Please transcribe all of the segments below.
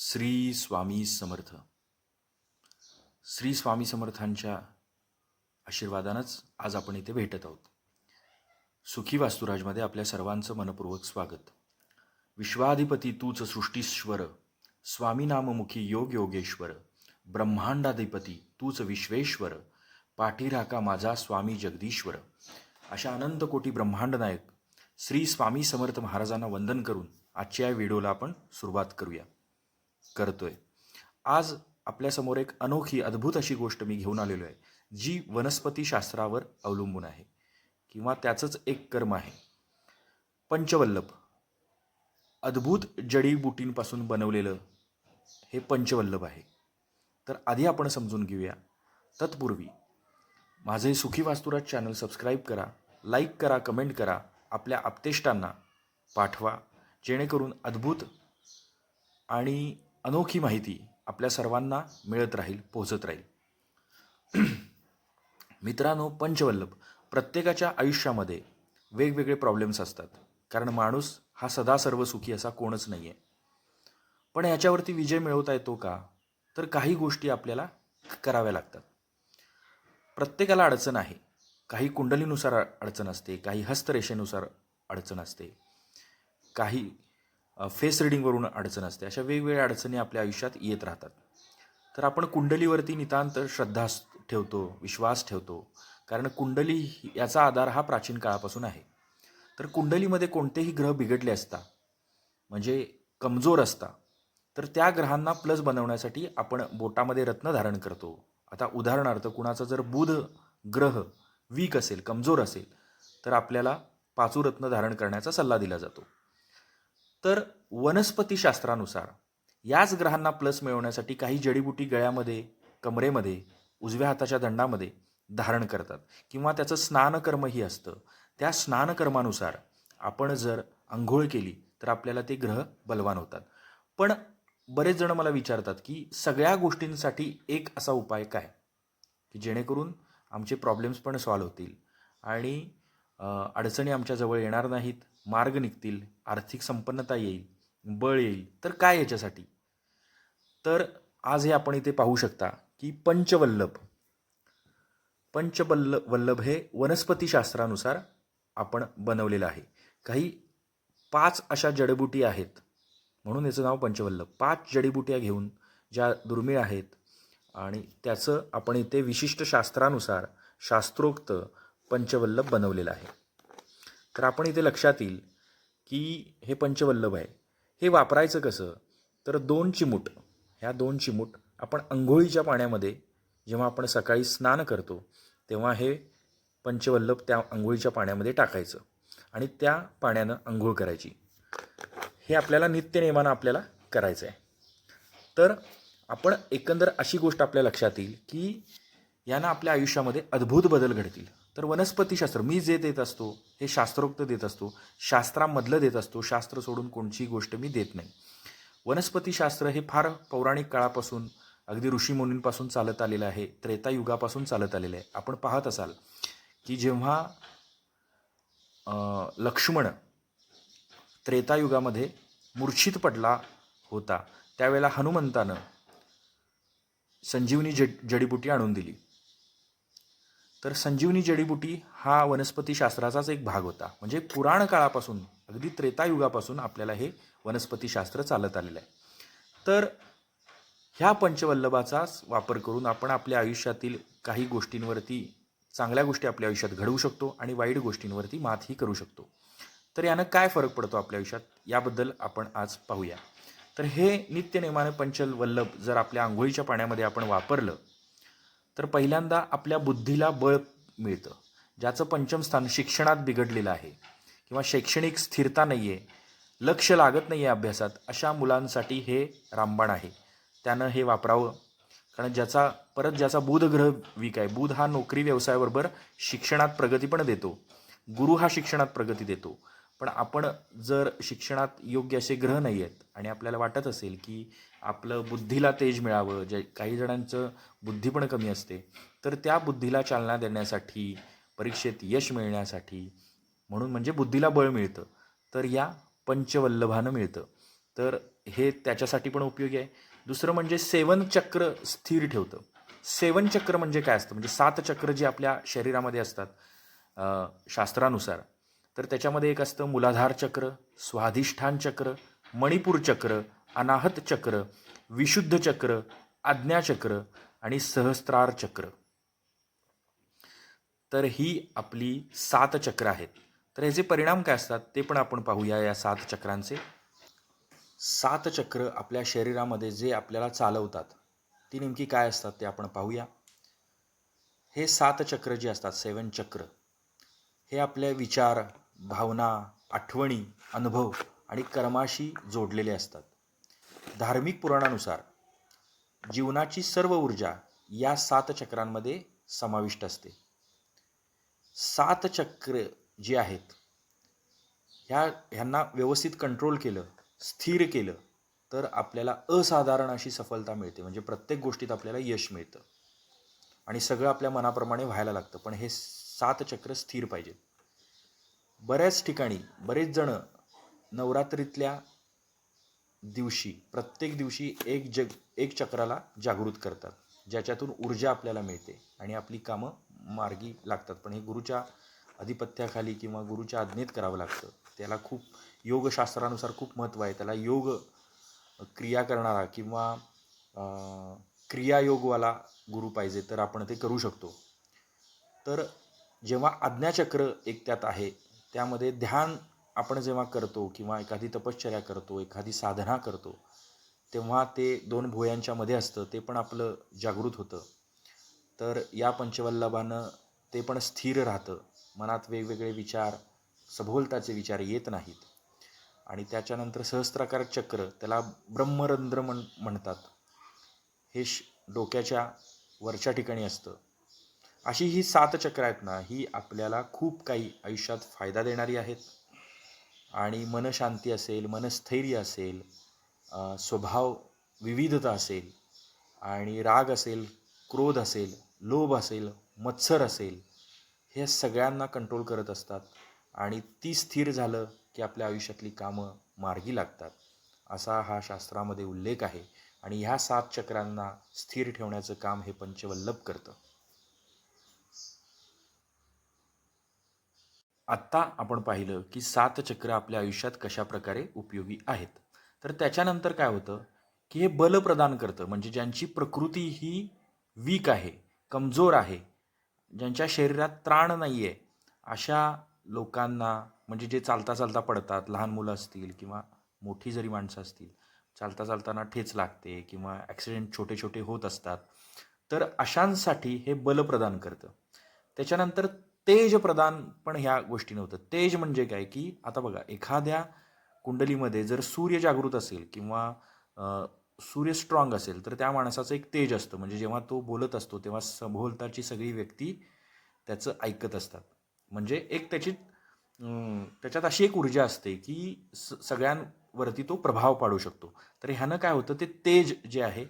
श्री स्वामी समर्थ. श्री स्वामी समर्थांच्या आशीर्वादानंच आज आपण इथे भेटत आहोत. सुखी वास्तुराजमध्ये आपल्या सर्वांचं मनपूर्वक स्वागत. विश्वाधिपती तूच सृष्टीश्वर स्वामी नाममुखी योग योगेश्वर ब्रह्मांडाधिपती तूच विश्वेश्वर पाठीराका माझा स्वामी जगदीश्वर. अशा अनंत कोटी ब्रह्मांड नायक श्री स्वामी समर्थ महाराजांना वंदन करून आजच्या या व्हिडिओला आपण सुरुवात करूया. करतोय. आज आपल्यासमोर एक अनोखी अद्भुत अशी गोष्ट मी घेऊन आलेलो आहे जी वनस्पतीशास्त्रावर अवलंबून आहे किंवा त्याचंच एक कर्म आहे. पंचवल्लभ. अद्भुत जडीबुटींपासून बनवलेलं हे पंचवल्लभ आहे. तर आधी आपण समजून घेऊया. तत्पूर्वी माझे सुखी वास्तुराज चॅनल सबस्क्राईब करा लाईक करा कमेंट करा आपल्या आपतेष्टांना पाठवा जेणेकरून अद्भुत आणि अनोखी माहिती आपल्या सर्वांना मिळत राहील पोहोचत राहील. मित्रांनो पंचवल्लभ. प्रत्येकाच्या आयुष्यामध्ये वेगवेगळे प्रॉब्लेम्स असतात. कारण माणूस हा सदा सर्व सुखी असा कोणच नाही आहे पण याच्यावरती विजय मिळवता येतो का? तर काही गोष्टी आपल्याला कराव्या लागतात. प्रत्येकाला अडचण आहे. काही कुंडलीनुसार अडचण असते काही हस्तरेषेनुसार अडचण असते. काही फेस रिडिंगवरून अडचण असते. अशा वेगवेगळ्या अडचणी आपल्या आयुष्यात येत राहतात. तर आपण कुंडलीवरती नितांत श्रद्धा ठेवतो विश्वास ठेवतो. कारण कुंडली ही- याचा आधार हा प्राचीन काळापासून आहे. तर कुंडलीमध्ये कोणतेही ग्रह बिघडले असता म्हणजे कमजोर असता तर त्या ग्रहांना प्लस बनवण्यासाठी आपण बोटामध्ये रत्न धारण करतो. आता उदाहरणार्थ कुणाचा जर बुध ग्रह वीक असेल कमजोर असेल तर आपल्याला पाचू रत्न धारण करण्याचा सल्ला दिला जातो. तर वनस्पतीशास्त्रानुसार याच ग्रहांना प्लस मिळवण्यासाठी काही जडीबुटी गळ्यामध्ये कमरेमध्ये उजव्या हाताच्या दंडामध्ये धारण करतात. किंवा त्याचं स्नानकर्मही असतं. त्या स्नानकर्मानुसार आपण जर आंघोळ केली तर आपल्याला ते ग्रह बलवान होतात. पण बरेच जण मला विचारतात की सगळ्या गोष्टींसाठी एक असा उपाय काय? की जेणेकरून आमचे प्रॉब्लेम्स पण सॉल्व होतील. आणि अडचणी आमच्याजवळ येणार नाहीत. मार्ग निघतील आर्थिक संपन्नता येईल बळ येईल. तर काय याच्यासाठी? तर आज हे आपण इथे पाहू शकता की पंचवल्लभ. पंचवल्ल वल्लभ हे वनस्पतीशास्त्रानुसार आपण बनवलेलं आहे. काही पाच अशा जडीबुटी आहेत. म्हणून याचं नाव पंचवल्लभ. पाच जडीबुट्या घेऊन ज्या दुर्मिळ आहेत आणि त्याचं आपण इथे विशिष्ट शास्त्रानुसार शास्त्रोक्त पंचवल्लभ बनवलेलं आहे. तर आपण इथे लक्षात येईल की हे पंचवल्लभ आहे. हे वापरायचं कसं? तर दोन चिमूट ह्या दोन चिमूट आपण अंघोळीच्या पाण्यामध्ये जेव्हा आपण सकाळी स्नान करतो तेव्हा हे पंचवल्लभ त्या अंघोळीच्या पाण्यामध्ये टाकायचं आणि त्या पाण्यानं अंघोळ करायची. हे आपल्याला नित्यनेमानं आपल्याला करायचं आहे. तर आपण एकंदर अशी गोष्ट आपल्या लक्षात येईल की यानं आपल्या आयुष्यामध्ये अद्भुत बदल घडतील. तर वनस्पतीशास्त्र मी जे देत असतो हे शास्त्रोक्त देत असतो शास्त्रामधलं देत असतो शास्त्र सोडून कोणचीही गोष्ट मी देत नाही. वनस्पतीशास्त्र हे फार पौराणिक काळापासून अगदी ऋषीमुनींपासून चालत आलेलं आहे त्रेतायुगापासून चालत आलेलं आहे. आपण पाहत असाल की जेव्हा लक्ष्मण त्रेतायुगामध्ये मूर्छित पडला होता त्यावेळेला हनुमंतानं संजीवनी जड जडीबुटी आणून दिली. तर संजीवनी जडीबुटी हा वनस्पतीशास्त्राचाच एक भाग होता. म्हणजे पुराण काळापासून अगदी त्रेतायुगापासून आपल्याला हे वनस्पतीशास्त्र चालत आलेलं आहे. तर ह्या पंचवल्लभाचाच वापर करून आपण आपल्या आयुष्यातील काही गोष्टींवरती चांगल्या गोष्टी आपल्या आयुष्यात घडवू शकतो आणि वाईट गोष्टींवरती मातही करू शकतो. तर यानं काय फरक पडतो आपल्या आयुष्यात? याबद्दल आपण आज पाहूया. तर हे नित्यनेमानं पंचवल्लभ जर आपल्या आंघोळीच्या पाण्यामध्ये आपण वापरलं तर पहिल्यांदा आपल्या बुद्धीला बळ मिळतं ज्याचं पंचम स्थान शिक्षणात बिघडलेलं आहे किंवा शैक्षणिक स्थिरता नाही आहे लक्ष लागत नाही आहे अभ्यासात अशा मुलांसाठी हे रामबाण आहे. त्यानं हे वापरावं. कारण ज्याचा परत ज्याचा बुधग्रह वीक आहे बुध हा नोकरी व्यवसायाबरोबर शिक्षणात प्रगती पण देतो. गुरु हा शिक्षणात प्रगती देतो. पण आपण जर शिक्षणात योग्य असे ग्रह नाही आहेत आणि आपल्याला वाटत असेल की आपलं बुद्धीला तेज मिळावं जे काही जणांचं बुद्धी पण कमी असते तर त्या बुद्धीला चालना देण्यासाठी परीक्षेत यश मिळण्यासाठी म्हणून म्हणजे बुद्धीला बळ मिळतं तर या पंचवल्लभानं मिळतं. तर हे त्याच्यासाठी पण उपयोगी आहे. दुसरं म्हणजे सेवन चक्र स्थिर ठेवतं. सेवन चक्र म्हणजे काय असतं? म्हणजे सात चक्र जे आपल्या शरीरामध्ये असतात शास्त्रानुसार. तर त्याच्यामध्ये एक असतं मूलाधार चक्र स्वाधिष्ठान चक्र मणिपूर चक्र अनाहत चक्र विशुद्ध चक्र आज्ञाचक्र आणि सहस्त्रार चक्र. तर ही आपली सात चक्र आहेत. तर ह्याचे परिणाम काय असतात ते पण आपण पाहूया या सात चक्रांचे. सात चक्र आपल्या शरीरामध्ये जे आपल्याला चालवतात ती नेमकी काय असतात ते आपण पाहूया. हे सात चक्र जे असतात सेवन चक्र हे आपले विचार भावना आठवणी अनुभव आणि कर्माशी जोडलेले असतात. धार्मिक पुराणानुसार जीवनाची सर्व ऊर्जा या सात चक्रांमध्ये समाविष्ट असते. सात चक्र जी आहेत ह्या ह्यांना व्यवस्थित कंट्रोल केलं स्थिर केलं तर आपल्याला असाधारण अशी सफलता मिळते. म्हणजे प्रत्येक गोष्टीत आपल्याला यश मिळतं. आणि सगळं आपल्या मनाप्रमाणे व्हायला लागतं. पण हे सात चक्र स्थिर पाहिजेत. बऱ्याच ठिकाणी बरेच जण नवरात्रीतल्या दिवशी प्रत्येक दिवशी एक जग एक चक्राला जागृत करतात ज्याच्यातून ऊर्जा आपल्याला मिळते आणि आपली कामं मार्गी लागतात. पण हे गुरुच्या अधिपत्याखाली किंवा गुरुच्या आज्ञेत करावं लागतं. त्याला खूप योगशास्त्रानुसार खूप महत्त्व आहे. त्याला योग क्रिया करणारा किंवा क्रियायोगवाला गुरु पाहिजे तर आपण ते करू शकतो. तर जेव्हा आज्ञाचक्र एक त्यात आहे त्यामध्ये ध्यान आपण जेव्हा करतो किंवा एखादी तपश्चर्या करतो एखादी साधना करतो तेव्हा ते दोन भुयांच्या मध्ये असतं ते पण आपलं जागृत होतं. तर या पंचवल्लभानं ते पण स्थिर राहतं. मनात वेगवेगळे विचार सभोलताचे विचार येत नाहीत. आणि त्याच्यानंतर सहस्त्राकार चक्र त्याला ब्रह्मरंध्र म्हण म्हणतात. हे श डोक्याच्या वरच्या ठिकाणी असतं. अशी ही सात चक्र आहेत ना ही आपल्याला खूप काही आयुष्यात फायदा देणारी आहेत. आणि मनशांती असेल मनस्थैर्य असेल स्वभाव विविधता असेल आणि राग असेल क्रोध असेल लोभ असेल मत्सर असेल हे सगळ्यांना कंट्रोल करत असतात. आणि ती स्थिर झालं की आपल्या आयुष्यातली कामं मार्गी लागतात. असा हा शास्त्रामध्ये उल्लेख आहे. आणि ह्या सात चक्रांना स्थिर ठेवण्याचं काम हे पंचवल्लभ करतं. आत्ता आपण पाहिलं की सात चक्र आपल्या आयुष्यात कशा प्रकारे उपयोगी आहेत. तर त्याच्यानंतर काय होतं की हे बल प्रदान करतं. म्हणजे ज्यांची प्रकृती ही वीक आहे कमजोर आहे ज्यांच्या शरीरात त्राण नाही आहे अशा लोकांना म्हणजे जे चालता चालता पडतात लहान मुलं असतील किंवा मोठी जरी माणसं असतील चालता चालताना ठेच लागते किंवा ॲक्सिडेंट छोटे छोटे होत असतात तर अशांसाठी हे बल प्रदान करतं. त्याच्यानंतर तेज प्रदान पण ह्या गोष्टीनं होतं. तेज म्हणजे काय की आता बघा एखाद्या कुंडलीमध्ये जर सूर्य जागृत असेल किंवा सूर्य स्ट्रॉंग असेल तर त्या माणसाचं एक तेज असतं. म्हणजे जेव्हा तो बोलत असतो तेव्हा सभोवताची सगळी व्यक्ती त्याचं ऐकत असतात. म्हणजे एक त्याची त्याच्यात अशी एक ऊर्जा असते की स सगळ्यांवरती तो प्रभाव पाडू शकतो. तर ह्यानं काय होतं ते तेज जे आहे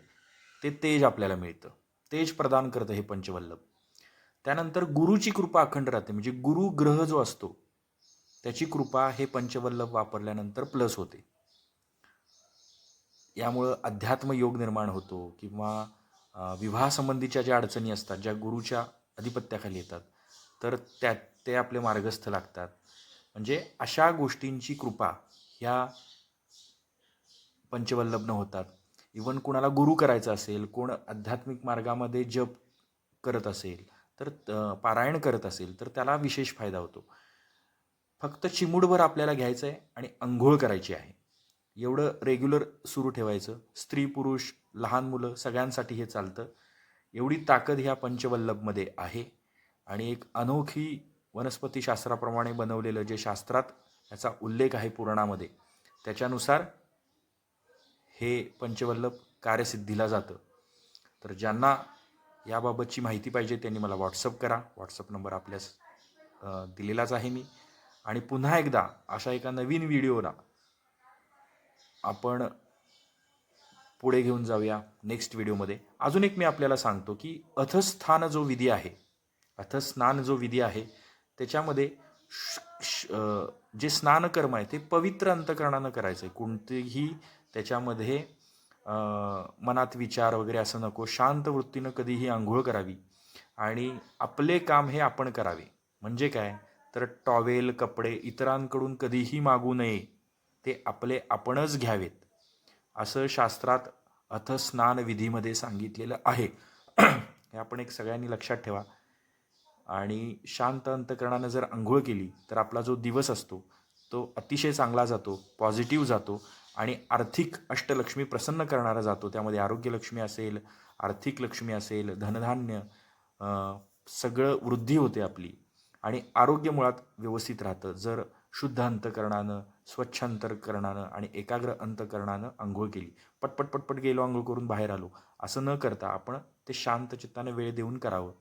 ते तेज आपल्याला मिळतं. तेज प्रदान करतं हे पंचवल्लभ. त्यानंतर गुरुची कृपा अखंड राहते. म्हणजे गुरु ग्रह जो असतो त्याची कृपा हे पंचवल्लभ वापरल्यानंतर प्लस होते. यामुळं अध्यात्म योग निर्माण होतो किंवा विवाहासंबंधीच्या ज्या अडचणी असतात ज्या गुरुच्या अधिपत्याखाली येतात तर त्या ते आपले मार्गस्थ लागतात. म्हणजे अशा गोष्टींची कृपा ह्या पंचवल्लभनं होतात. इवन कोणाला गुरु करायचा असेल कोण आध्यात्मिक मार्गामध्ये जप करत असेल तर पारायण करत असेल तर त्याला विशेष फायदा होतो. फक्त चिमूडभर आपल्याला घ्यायचं आहे आणि अंघोळ करायची आहे. एवढं रेग्युलर सुरू ठेवायचं. स्त्री पुरुष लहान मुलं सगळ्यांसाठी हे चालतं. एवढी ताकद ह्या पंचवल्लभमध्ये आहे. आणि एक अनोखी वनस्पतीशास्त्राप्रमाणे बनवलेलं जे शास्त्रात याचा उल्लेख आहे पुराणामध्ये त्याच्यानुसार हे पंचवल्लभ कार्यसिद्धीला जातं. तर ज्यांना याबाबतची माहिती पाहिजे त्यांनी मला व्हॉट्सअप करा. व्हॉट्सअप नंबर आपल्यास दिलेलाच आहे मी. आणि पुन्हा एकदा अशा एका नवीन व्हिडिओला आपण पुढे घेऊन जाऊया नेक्स्ट व्हिडिओमध्ये. अजून एक मी आपल्याला सांगतो की अथस्थान जो विधी आहे अथस्नान जो विधी आहे त्याच्यामध्ये श- श- जे स्नानकर्म आहे ते पवित्र अंतकरणानं करायचं आहे कोणतेही त्याच्यामध्ये मनात विचार वगैरे असं नको. शांत वृत्तीनं कधीही आंघोळ करावी. आणि आपले काम हे आपण करावे. म्हणजे काय? तर टॉवेल कपडे इतरांकडून कधीही मागू नये. ते आपले आपणच घ्यावेत. असं शास्त्रात अथस्नान विधीमध्ये सांगितलेलं आहे. हे आपण एक सगळ्यांनी लक्षात ठेवा. आणि शांत अंतकरणानं जर आंघोळ केली तर आपला जो दिवस असतो तो अतिशय चांगला जातो पॉझिटिव्ह जातो. आणि आर्थिक अष्टलक्ष्मी प्रसन्न करणारा जातो. त्यामध्ये आरोग्यलक्ष्मी असेल आर्थिक लक्ष्मी असेल धनधान्य सगळं वृद्धी होते आपली. आणि आरोग्य मुळात व्यवस्थित राहतं. जर शुद्ध अंतकरणानं स्वच्छ अंतकरणानं आणि एकाग्र अंतकरणानं आंघोळ केली. पटपट पटपट गेलो आंघोळ करून बाहेर आलो. असं न करता आपण ते शांत चित्तानं वेळ देऊन करावं.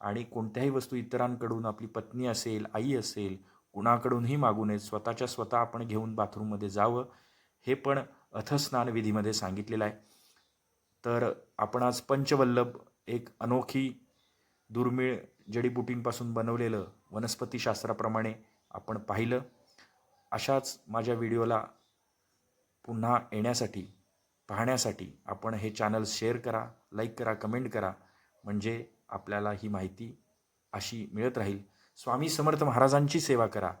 आणि कोणत्याही वस्तू इतरांकडून आपली पत्नी असेल आई असेल कुणाकडूनही मागू नये स्वतःच्या स्वतः आपण घेऊन बाथरूममध्ये जावं. हे पण अथस्नान विधीमध्ये सांगितलेलं आहे. तर आपण आज पंचवल्लभ एक अनोखी दुर्मिळ जडीबुटींपासून बनवलेलं वनस्पतीशास्त्राप्रमाणे आपण पाहिलं. अशाच माझ्या व्हिडिओला पुन्हा येण्यासाठी पाहण्यासाठी आपण हे चॅनल शेअर करा लाईक करा कमेंट करा. म्हणजे आपल्याला ही माहिती अशी मिळत राहील. स्वामी समर्थ महाराजांची सेवा करा.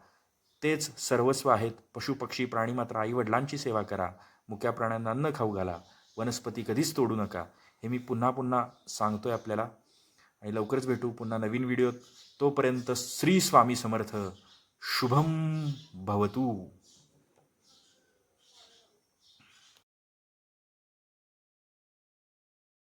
तेच सर्वस्व आहेत. पशुपक्षी प्राणी मात्र आईवडिलांची सेवा करा. मुक्या प्राण्यांना अन्न खाऊ घाला. वनस्पती कधीच तोडू नका. हे मी पुन्हा पुन्हा सांगतोय आपल्याला. आणि लवकरच भेटू पुन्हा नवीन व्हिडिओत. तोपर्यंत श्री स्वामी समर्थ. शुभम भवतू.